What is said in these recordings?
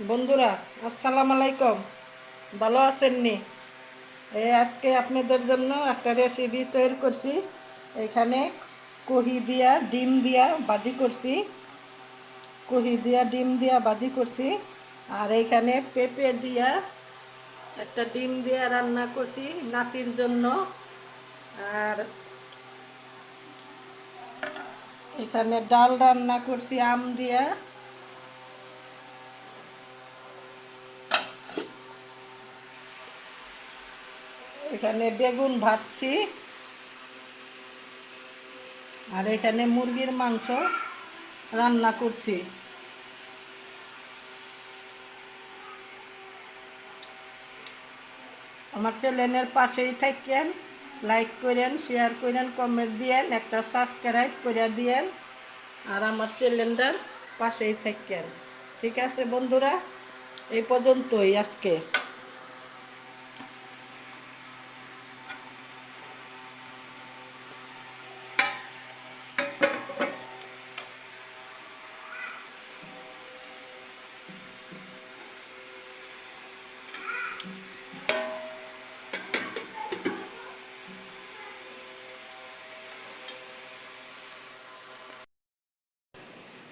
বন্ধুরা, আসসালাম আলাইকুম। ভালো আছেননি এই আজকে আপনাদের জন্য একটা রেসিপি তৈরি করছি। এখানে কহি দিয়া ডিম দিয়া ভাজি করছি। কহি দিয়া ডিম দিয়া ভাজি করছি। আর এখানে পেঁপে দিয়া একটা ডিম দিয়া রান্না করছি নাতির জন্য। আর এখানে ডাল রান্না করছি, আম দিয়া। এখানে বেগুন ভাজছি। আর এখানে মুরগির মাংস রান্না করছি। আমার চ্যানেলের পাশেই থাকেন, লাইক করেন, শেয়ার করেন, কমেন্ট দিয়েন, একটা সাবস্ক্রাইব করে দিয়েন, আর আমার চ্যানেলটার পাশেই থাকেন। ঠিক আছে বন্ধুরা, এই পর্যন্তই আজকে।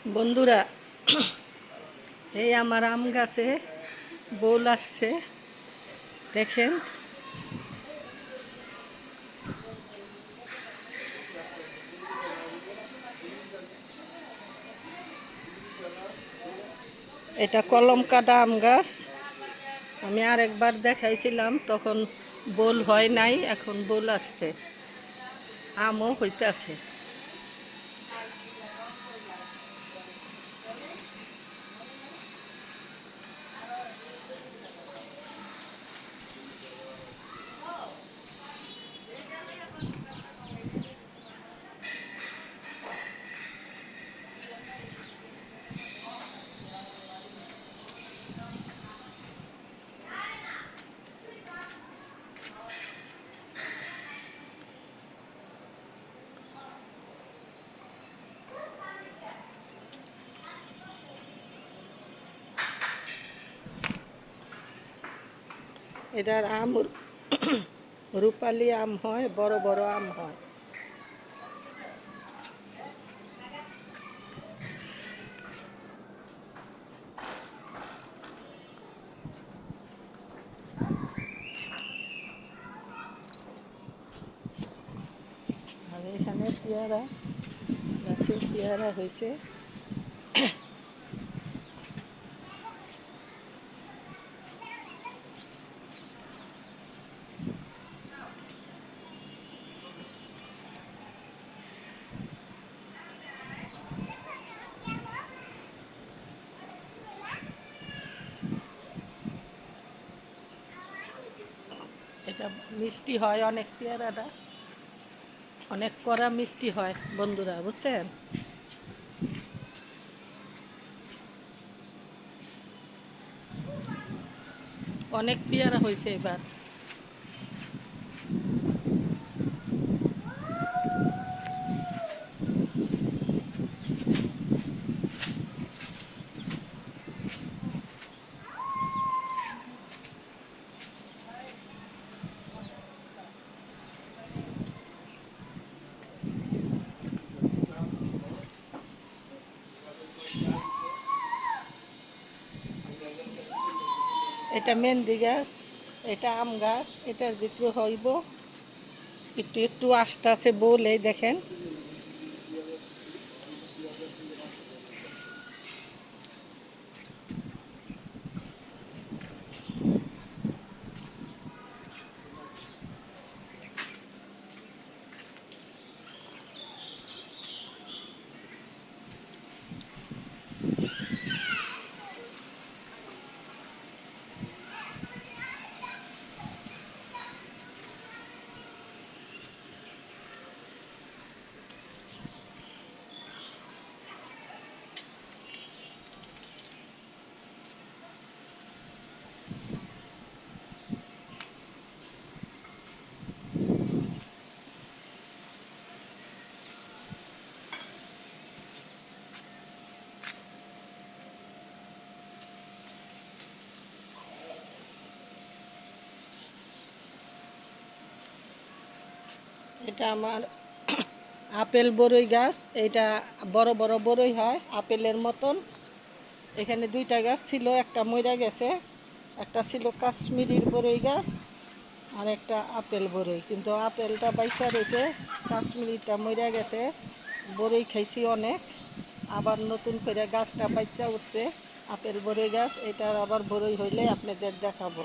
বন্ধুরা, এই আমার আম গাছে বোল আসছে। দেখেন। এটা কলম কাটা আম গাছ। আমি আরেকবার দেখাইছিলাম, তখন বোল হয় নাই, এখন বোল আসছে। আমও হইতেছে। এটার আম রূপালি আম হয়, বড় বড় আম হয়। আর এখানে পেয়ারা, গাছের পেয়ারা হয়েছে। এটা মিষ্টি হয় অনেক পেয়ারাটা। অনেক কড়া মিষ্টি হয় বন্ধুরা, বুঝছেন? অনেক পেয়ারা হয়েছে এবার। এটা মেহেন্দি গাছ, এটা আম গাছ, এটার ভিতরে হইব, একটু একটু আস্তে আস্তে বলে দেখেন। এটা আমার আপেল বরই গাছ এইটা বড় বড় বরই হয়, আপেলের মতন। এখানে দুইটা গাছ ছিল, একটা মইরা গেছে, একটা ছিল কাশ্মীরির বরই গাছ আর একটা আপেল বরই। কিন্তু আপেলটা বাইচা রয়েছে কাশ্মীরিটা মইরা গেছে, বরই খাইছি অনেক। আবার নতুন করে গাছটা বাইচা উঠছে, আপেল বরই গাছ, এটার আবার বরই হইলে আপনাদের দেখাবো।